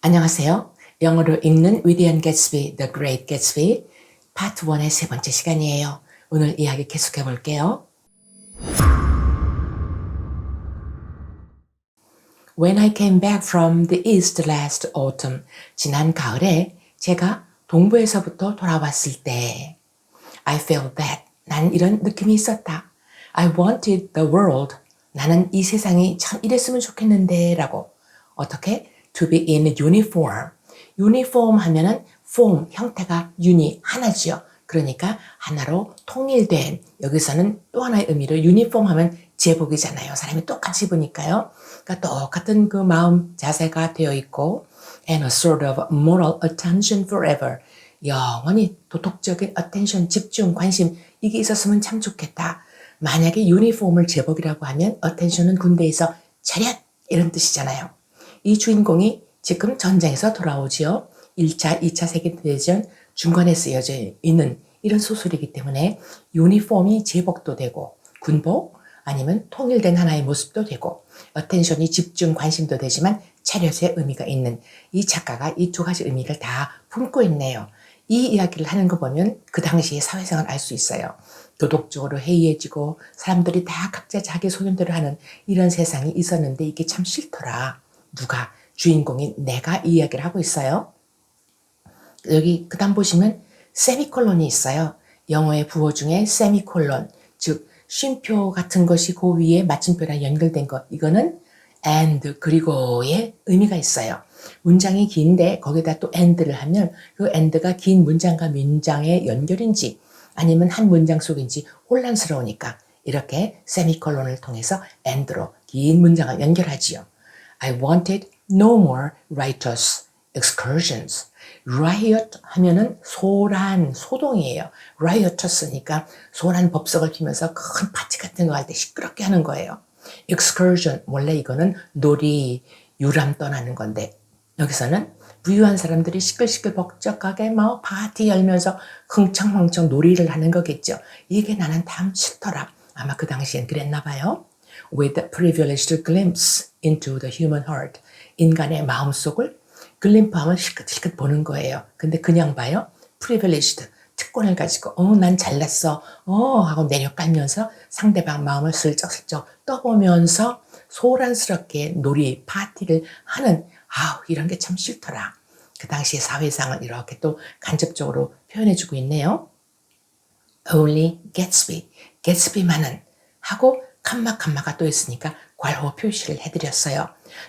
안녕하세요. 영어로 읽는 위대한 개츠비, The Great Gatsby, 파트 1의 세 번째 시간이에요. 오늘 이야기 계속해 볼게요. When I came back from the East last autumn, 지난 가을에 제가 동부에서부터 돌아왔을 때, I felt that, 난 이런 느낌이 있었다. I wanted the world, 나는 이 세상이 참 이랬으면 좋겠는데, 라고. 어떻게? To be in uniform. uniform 하면은 form, 형태가 uni, 하나지요. 그러니까 하나로 통일된, 여기서는 또 하나의 의미로 uniform 하면 제복이잖아요. 사람이 똑같이 입으니까요. 그러니까 똑같은 그 마음 자세가 되어 있고 and a sort of moral attention forever. 영원히 도덕적인 attention, 집중, 관심 이게 있었으면 참 좋겠다. 만약에 유니폼을 제복이라고 하면 attention은 군대에서 차렷 이런 뜻이잖아요. 이 주인공이 지금 전쟁에서 돌아오지요. 1차, 2차 세계대전 중간에 쓰여져 있는 이런 소설이기 때문에 유니폼이 제복도 되고 군복 아니면 통일된 하나의 모습도 되고 어텐션이 집중 관심도 되지만 차렷의 의미가 있는 이 작가가 이 두 가지 의미를 다 품고 있네요. 이 이야기를 하는 거 보면 그 당시의 사회상을 알 수 있어요. 도덕적으로 해이해지고 사람들이 다 각자 자기 소견대로 하는 이런 세상이 있었는데 이게 참 싫더라. 누가 주인공인 내가 이 이야기를 하고 있어요. 여기 그 다음 보시면 세미콜론이 있어요. 영어의 부호 중에 세미콜론, 즉 쉼표 같은 것이 그 위에 마침표랑 연결된 것. 이거는 and 그리고의 의미가 있어요. 문장이 긴데 거기다 또 and를 하면 그 and가 긴 문장과 문장의 연결인지 아니면 한 문장 속인지 혼란스러우니까 이렇게 세미콜론을 통해서 and로 긴 문장을 연결하지요. I wanted no more riotous excursions. riot 하면은 소란, 소동이에요. riotous니까 소란 법석을 피면서 큰 파티 같은 거 할 때 시끄럽게 하는 거예요. excursion, 원래 이거는 놀이, 유람 떠나는 건데 여기서는 부유한 사람들이 시끌시끌 벅적하게 막 파티 열면서 흥청망청 놀이를 하는 거겠죠. 이게 나는 참 싫더라. 아마 그 당시엔 그랬나 봐요. With a privileged glimpse into the human heart. 인간의 마음속을 글림프하면 실컷실컷 보는 거예요. 근데 그냥 봐요. privileged. 특권을 가지고 어 난 잘났어 어 하고 내려가면서 상대방 마음을 슬쩍슬쩍 떠보면서 소란스럽게 놀이 파티를 하는 아우 이런 게 참 싫더라. 그 당시의 사회상을 이렇게 또 간접적으로 표현해주고 있네요. Only Gatsby, Gatsby만은 하고 칸마 칸마가 또 있으니까 괄호 표시를 해드렸어요.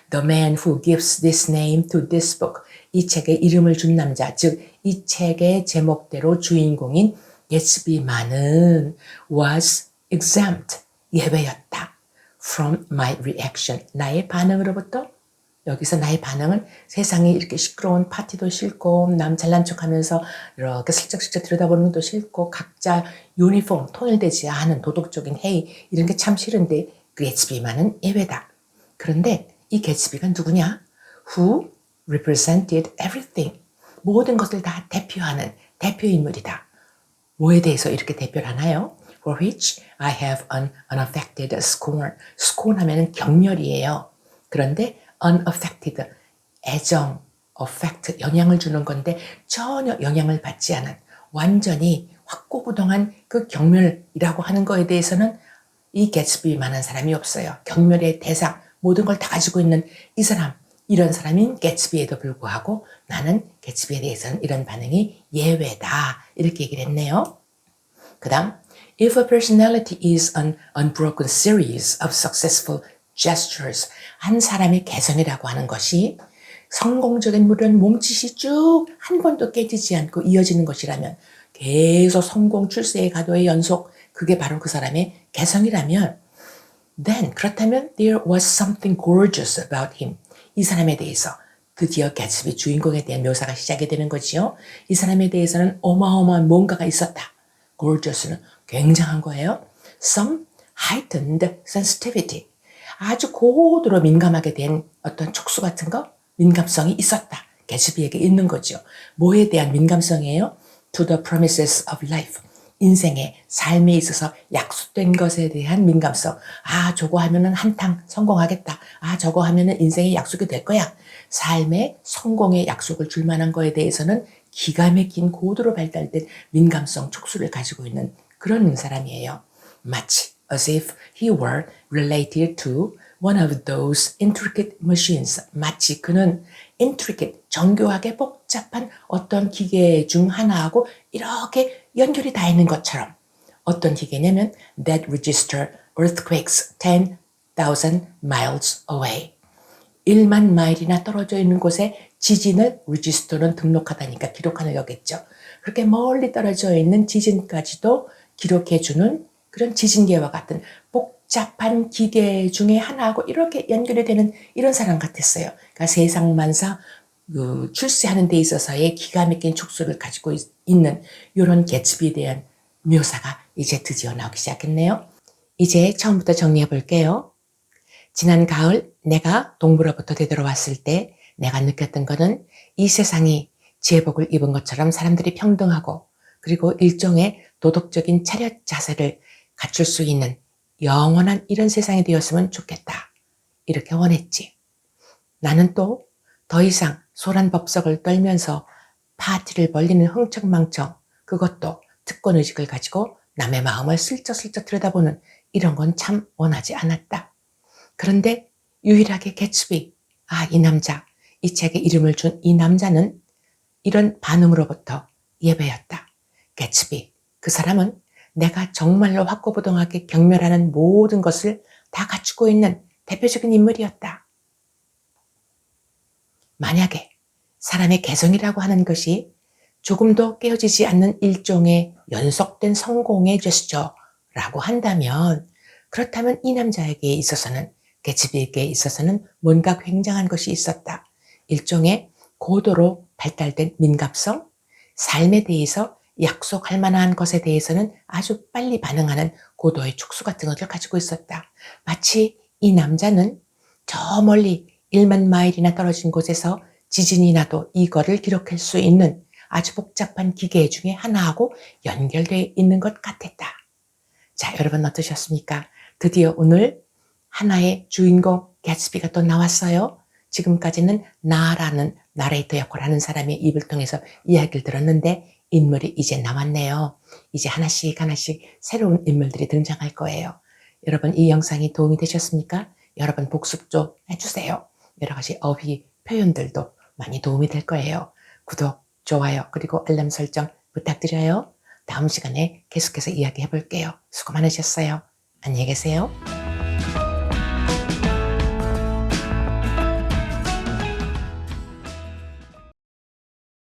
The man who gives this name to this book. 이 책에 이름을 준 남자, 즉 이 책의 제목대로 주인공인 게츠비만은 was exempt, 예외였다. From my reaction, 나의 반응으로부터 여기서 나의 반응은 세상이 이렇게 시끄러운 파티도 싫고 남 잘난 척하면서 이렇게 슬쩍슬쩍 들여다보는 것도 싫고 각자 유니폼 통일되지 않은 도덕적인 회의 이런 게 참 싫은데 그 게츠비만은 예외다. 그런데 이 게츠비가 누구냐? Who represented everything. 모든 것을 다 대표하는 대표 인물이다. 뭐에 대해서 이렇게 대표를 하나요? For which I have an unaffected scorn. scorn 하면 경멸이에요. 그런데 unaffected, 애정, affect, 영향을 주는 건데 전혀 영향을 받지 않은 완전히 확고부동한 그 경멸이라고 하는 거에 대해서는 이 개츠비만한 사람이 없어요. 경멸의 대상, 모든 걸 다 가지고 있는 이 사람, 이런 사람인 개츠비에도 불구하고 나는 개츠비에 대해서는 이런 반응이 예외다. 이렇게 얘기를 했네요. 그 다음, if a personality is an unbroken series of successful gestures, 한 사람의 개성이라고 하는 것이 성공적인 물론 몸짓이 쭉 한 번도 깨지지 않고 이어지는 것이라면 계속 성공 출세의 가도의 연속 그게 바로 그 사람의 개성이라면 then 그렇다면 there was something gorgeous about him 이 사람에 대해서 드디어 개츠비 주인공에 대한 묘사가 시작이 되는 거지요. 이 사람에 대해서는 어마어마한 뭔가가 있었다. gorgeous는 굉장한 거예요. some heightened sensitivity 아주 고도로 민감하게 된 어떤 촉수 같은 거, 민감성이 있었다. 개츠비에게 있는 거죠. 뭐에 대한 민감성이에요? To the promises of life. 인생의 삶에 있어서 약속된 것에 대한 민감성. 아, 저거 하면은 한탕 성공하겠다. 아, 저거 하면은 인생의 약속이 될 거야. 삶의 성공의 약속을 줄 만한 거에 대해서는 기가 막힌 고도로 발달된 민감성, 촉수를 가지고 있는 그런 사람이에요. 마치 as if he were related to one of those intricate machines. 마치 그는 intricate, 정교하게 복잡한 어떤 기계 중 하나하고 이렇게 연결이 다 있는 것처럼 어떤 기계냐면 that register earthquakes 10,000 miles away. 1만 마일이나 떨어져 있는 곳에 지진을 register는 등록하다니까 기록하는 거겠죠. 그렇게 멀리 떨어져 있는 지진까지도 기록해주는 그런 지진계와 같은 복잡한 기계 중에 하나하고 이렇게 연결이 되는 이런 사람 같았어요. 그러니까 세상 만사 그 출세하는 데 있어서의 기가 막힌 촉수를 가지고 있, 는 이런 개츠비에 대한 묘사가 이제 드디어 나오기 시작했네요. 이제 처음부터 정리해 볼게요. 지난 가을 내가 동부로부터 되돌아왔을 때 내가 느꼈던 것은 이 세상이 제복을 입은 것처럼 사람들이 평등하고 그리고 일종의 도덕적인 차렷 자세를 갖출 수 있는 영원한 이런 세상이 되었으면 좋겠다. 이렇게 원했지. 나는 또 더 이상 소란 법석을 떨면서 파티를 벌리는 흥청망청 그것도 특권의식을 가지고 남의 마음을 슬쩍슬쩍 들여다보는 이런 건 참 원하지 않았다. 그런데 유일하게 개츠비, 아, 이 남자, 이 책에 이름을 준 이 남자는 이런 반응으로부터 예배였다. 개츠비, 그 사람은 내가 정말로 확고부동하게 경멸하는 모든 것을 다 갖추고 있는 대표적인 인물이었다. 만약에 사람의 개성이라고 하는 것이 조금도 깨어지지 않는 일종의 연속된 성공의 제스처라고 한다면 그렇다면 이 남자에게 있어서는 개츠비에게 있어서는 뭔가 굉장한 것이 있었다. 일종의 고도로 발달된 민감성, 삶에 대해서 약속할 만한 것에 대해서는 아주 빨리 반응하는 고도의 촉수 같은 것을 가지고 있었다. 마치 이 남자는 저 멀리 1만 마일이나 떨어진 곳에서 지진이 나도 이거를 기록할 수 있는 아주 복잡한 기계 중에 하나하고 연결되어 있는 것 같았다. 자, 여러분 어떠셨습니까? 드디어 오늘 하나의 주인공 개츠비가 또 나왔어요. 지금까지는 나라는 나레이터 역할을 하는 사람의 입을 통해서 이야기를 들었는데 인물이 이제 나왔네요. 이제 하나씩 하나씩 새로운 인물들이 등장할 거예요. 여러분 이 영상이 도움이 되셨습니까? 여러분 복습 좀 해주세요. 여러 가지 어휘 표현들도 많이 도움이 될 거예요. 구독, 좋아요, 그리고 알람 설정 부탁드려요. 다음 시간에 계속해서 이야기해 볼게요. 수고 많으셨어요. 안녕히 계세요.